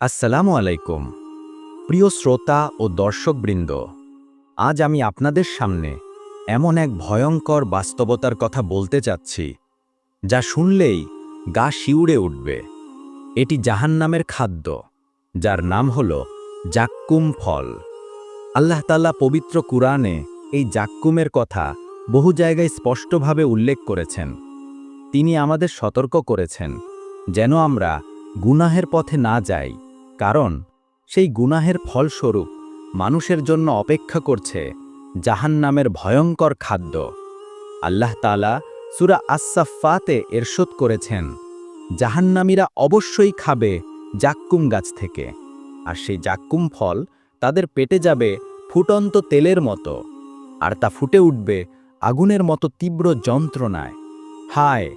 আসসালামু আলাইকুম। প্রিয় শ্রোতা ও দর্শকবৃন্দ, আজ আমি আপনাদের সামনে এমন এক ভয়ঙ্কর বাস্তবতার কথা বলতে চাচ্ছি, যা শুনলেই গা শিউড়ে উঠবে। এটি জাহান্নামের খাদ্য, যার নাম হল জাক্কুম ফল। আল্লাহ তাল্লাহ পবিত্র কুরআনে এই জাক্কুমের কথা বহু জায়গায় স্পষ্টভাবে উল্লেখ করেছেন। তিনি আমাদের সতর্ক করেছেন, যেন আমরা গুনাহের পথে না যাই। কারণ সেই গুনাহের ফলস্বরূপ মানুষের জন্য অপেক্ষা করছে জাহান্নামের ভয়ঙ্কর খাদ্য। আল্লাহ তালা সুরা আসাফাতে এরশোদ করেছেন, জাহান্নামীরা অবশ্যই খাবে জাক্কুম গাছ থেকে, আর সেই জাক্কুম ফল তাদের পেটে যাবে ফুটন্ত তেলের মতো, আর তা ফুটে উঠবে আগুনের মতো তীব্র যন্ত্রণায়। হায়,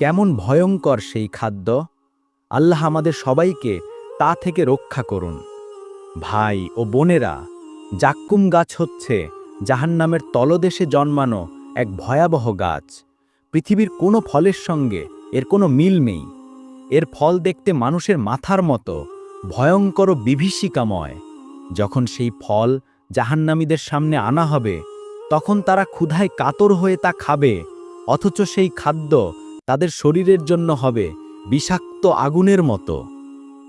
কেমন ভয়ঙ্কর সেই খাদ্য! আল্লাহ আমাদের সবাইকে তা থেকে রক্ষা করুন। ভাই ও বোনেরা, জাক্কুম গাছ হচ্ছে জাহান্নামের তলদেশে জন্মানো এক ভয়াবহ গাছ। পৃথিবীর কোনো ফলের সঙ্গে এর কোনো মিল নেই। এর ফল দেখতে মানুষের মাথার মতো, ভয়ঙ্কর বিভীষিকাময়। যখন সেই ফল জাহান্নামীদের সামনে আনা হবে, তখন তারা ক্ষুধায় কাতর হয়ে তা খাবে, অথচ সেই খাদ্য তাদের শরীরের জন্য হবে বিষাক্ত আগুনের মতো।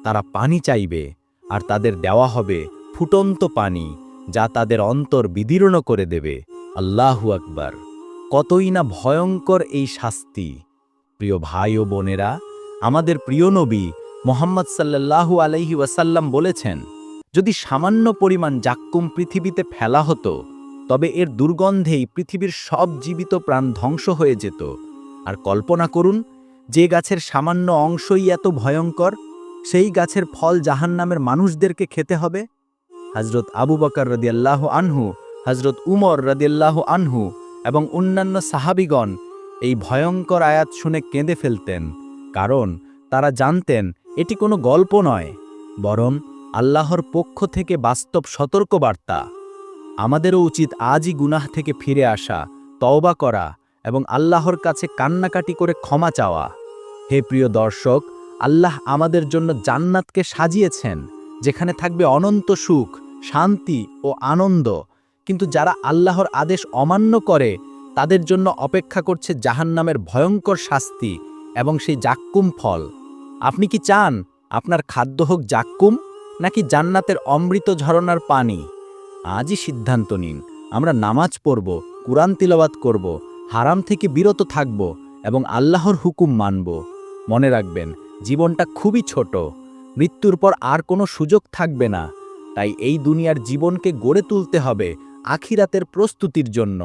তারা পানি চাইবে, আর তাদের দেওয়া হবে ফুটন্ত পানি, যা তাদের অন্তর বিদীর্ণ করে দেবে। আল্লাহু আকবার। কতই না ভয়ঙ্কর এই শাস্তি। প্রিয় ভাই ও বোনেরা, আমাদের প্রিয় নবী মোহাম্মদ সাল্লাল্লাহু আলাইহি ওয়াসাল্লাম বলেছেন, যদি সামান্য পরিমাণ জাক্কুম পৃথিবীতে ফেলা হতো, তবে এর দুর্গন্ধেই পৃথিবীর সব জীবিত প্রাণ ধ্বংস হয়ে যেত। আর কল্পনা করুন, যে গাছের সামান্য অংশই এত ভয়ঙ্কর সেই গাছের ফল জাহান্নামের মানুষদেরকে খেতে হবে? হজরত আবু বকর রদিয়াল্লাহ আনহু হজরত উমর রদিয়াল্লাহ আনহু এবং অন্যান্য সাহাবিগণ এই ভয়ঙ্কর আয়াত শুনে কেঁদে ফেলতেন, কারণ তারা জানতেন এটি কোনো গল্প নয়, বরং আল্লাহর পক্ষ থেকে বাস্তব সতর্কবার্তা। আমাদেরও উচিত আজই গুনাহ থেকে ফিরে আসা, তওবা করা এবং আল্লাহর কাছে কান্নাকাটি করে ক্ষমা চাওয়া। হে প্রিয় দর্শক আল্লাহ আমাদের জন্য জান্নাতকে সাজিয়েছেন, যেখানে থাকবে অনন্ত সুখ, শান্তি ও আনন্দ। কিন্তু যারা আল্লাহর আদেশ অমান্য করে, তাদের জন্য অপেক্ষা করছে জাহান্নামের ভয়ঙ্কর শাস্তি এবং সেই জাক্কুম ফল। আপনি কি চান আপনার খাদ্য হোক জাক্কুম, নাকি জান্নাতের অমৃত ঝরনার পানি? আজই সিদ্ধান্ত নিন। আমরা নামাজ পড়ব, কুরআন তিলাবাত করব, হারাম থেকে বিরত থাকব এবং আল্লাহর হুকুম মানব। মনে রাখবেন জীবনটা খুবই ছোট। মৃত্যুর পর আর কোনো সুযোগ থাকবে না। তাই এই দুনিয়ার জীবনকে গড়ে তুলতে হবে আখিরাতের প্রস্তুতির জন্য।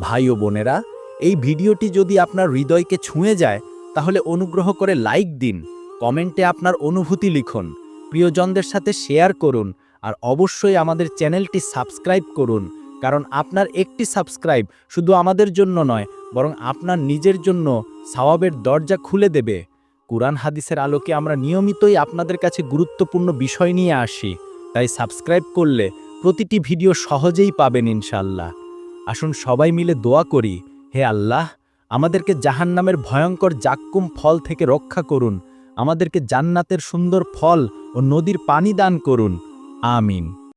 ভাই ও বোনেরা, এই ভিডিওটি যদি আপনার হৃদয়কে ছুঁয়ে যায়, তাহলে অনুগ্রহ করে লাইক দিন, কমেন্টে আপনার অনুভূতি লিখুন, প্রিয়জনদের সাথে শেয়ার করুন, আর অবশ্যই আমাদের চ্যানেলটি সাবস্ক্রাইব করুন, কারণ আপনার একটি সাবস্ক্রাইব শুধু আমাদের জন্য নয়, বরং আপনার নিজের জন্য সওয়াবের দরজা খুলে দেবে। কুরআন হাদিসের আলোকে আমরা নিয়মিতই আপনাদের কাছে গুরুত্বপূর্ণ বিষয় নিয়ে আসি। তাই সাবস্ক্রাইব করলে প্রতিটি ভিডিও সহজেই পাবেন ইনশাল্লাহ আসুন সবাই মিলে দোয়া করি, হে আল্লাহ, আমাদেরকে জাহান্নামের ভয়ঙ্কর জাক্কুম ফল থেকে রক্ষা করুন, আমাদেরকে জান্নাতের সুন্দর ফল ও নদীর পানি দান করুন। আমিন।